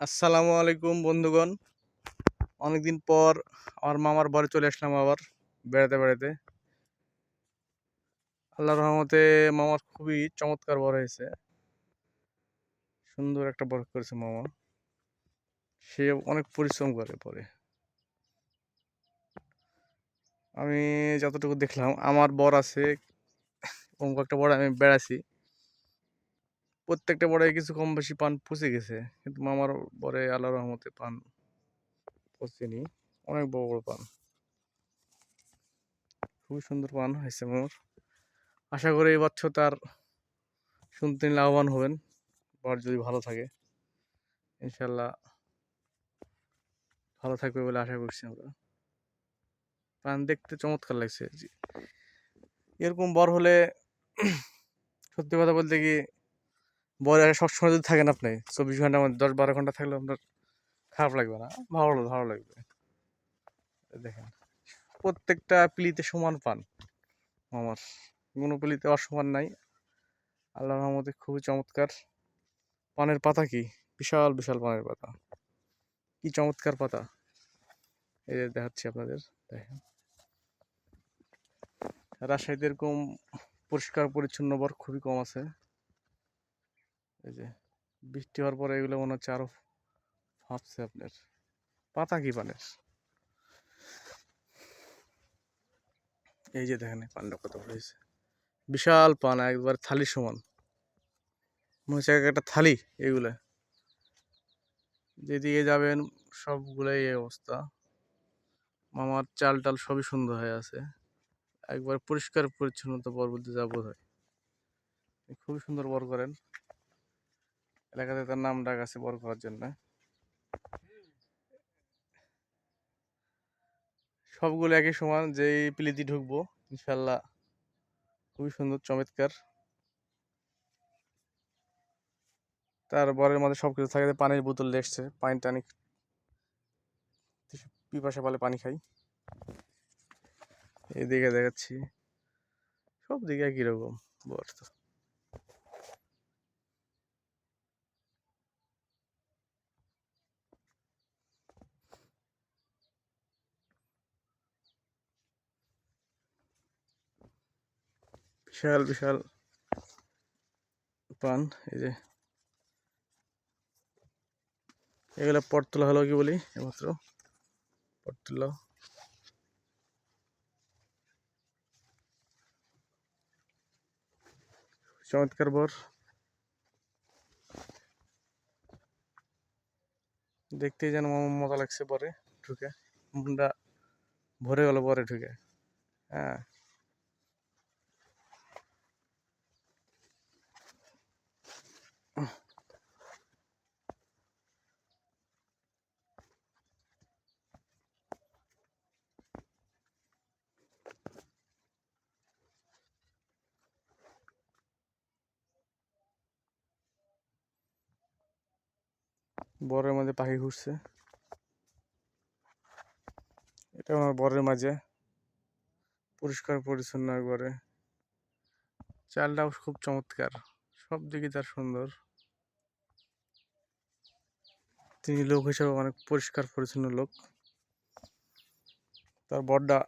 আসসালামু আলাইকুম, বন্ধুগণ। অনেকদিন পর আমার মামার বাড়ি চলে আসলাম আবার, বেড়াতে বেড়াতে। আল্লাহ রহমতে মামার খুবই চমৎকার বড় হয়েছে। সুন্দর একটা বড় করেছে মামা। সে অনেক পরিশ্রম করে পরে। আমি যতটুকু দেখলাম, আমার বর আছে এবং একটা বড় আমি বেড়াছি প্রত্যেকটা বড়ে কিছু কম বেশি পান পচে গেছে। কিন্তু মামার বরে আল্লাহ রহমতে পান পচেনি। অনেক বড় বড় পান। খুবই সুন্দর পান হয়েছে মামার। আশা করি এই বছর তার শুনতে লাভবান হবেন। বর যদি ভালো থাকে। ইনশাল্লাহ ভালো থাকবে বলে আশা করছি আমরা। পান দেখতে চমৎকার লাগছে। এরকম বর হলে সত্যি কথা বলতে কি বরে সবসময় যদি থাকেন আপনি, চব্বিশ ঘণ্টার মধ্যে দশ বারো ঘণ্টা থাকলে আপনার খারাপ লাগবে না। ভালো ভালো লাগবে। দেখেন, প্রত্যেকটা পিলিতে সমান পান। আমার কোনো পিলিতে অসমান নাই। আল্লাহ রহমতে খুবই চমৎকার। পানের পাতা কি? বিশাল বিশাল পানের পাতা। কি চমৎকার পাতা। এই যে দেখাচ্ছি আপনাদের, দেখেন। রাজশাহীতে এরকম পরিষ্কার, পরিচ্ছন্ন বর খুবই কম আছে। এই যে বৃষ্টি হওয়ার পরে এগুলো মনে হচ্ছে আরও ফাঁপছে আপনার। পাতা কি পানের? এই যে দেখেন পানটা কত হয়েছে। বিশাল পান, একবার থালি সমান। মনে হচ্ছে এক একটা থালি এগুলা। যেদিকে যাবেন, সবগুলাই এই অবস্থা। মামার চাল টাল সবই সুন্দর হয়ে আছে। একবার পরিষ্কার পরিচ্ছন্নতা বর বলতে যা বোধ হয় খুবই সুন্দর বর করেন। এলাকাতে তার নাম ডাক আছে বড় করার জন্য। সবগুলো একই সমান, যেই পিলিতি ঢুকবো, ইনশাল্লাহ খুবই সুন্দর, চমৎকার। তার বরের মধ্যে সব কিছু থাকে পানির বোতল দেখছে পানি টানি পিপাসা পালে পানি খাই। এদিকে দেখাচ্ছি সব দিকে একই রকম বর তো। বিশাল বিশাল পান, এই যে। এগুলো পট হলো কি বলি, এইমাত্র? পট চমৎকার বর। দেখতেই যেন মজা লাগছে পরে ঢুকে। মনটা ভরে গেল পরে ঢুকে। হ্যাঁ। বরের মাঝে পাখি ঘুরছে। এটা আমার বরের মাঝে। পরিষ্কার, পরিচ্ছন্ন একবারে চালটাও খুব চমৎকার। সব দিকে তার সুন্দর। তিনি লোক হিসাবে অনেক পরিষ্কার, পরিচ্ছন্ন লোক। তার বরটা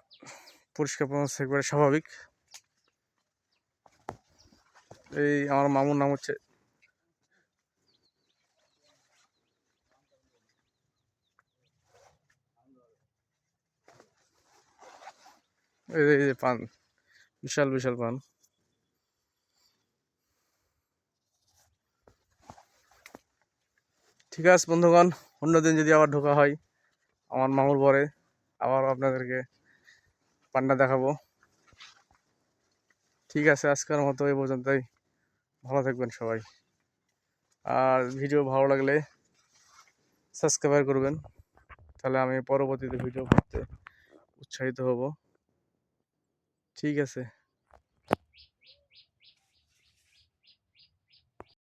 পরিষ্কার, পরিচ্ছন্ন একবারে স্বাভাবিক। এই আমার মামুর নাম হচ্ছে এই যে পান। বিশাল বিশাল পান। ঠিক আছে, বন্ধুগণ অন্যদিন যদি আবার ঢোকা হয়, আমার মামুর পরে আবার আপনাদেরকে পান্ডা দেখাবো। ঠিক আছে, আজকের মতো এই পর্যন্তই। ভালো থাকবেন সবাই। আর ভিডিও ভালো লাগলে সাবস্ক্রাইব করবেন। তাহলে আমি পরবর্তীতে ভিডিও করতে উৎসাহিত হব। ঠিক আছে।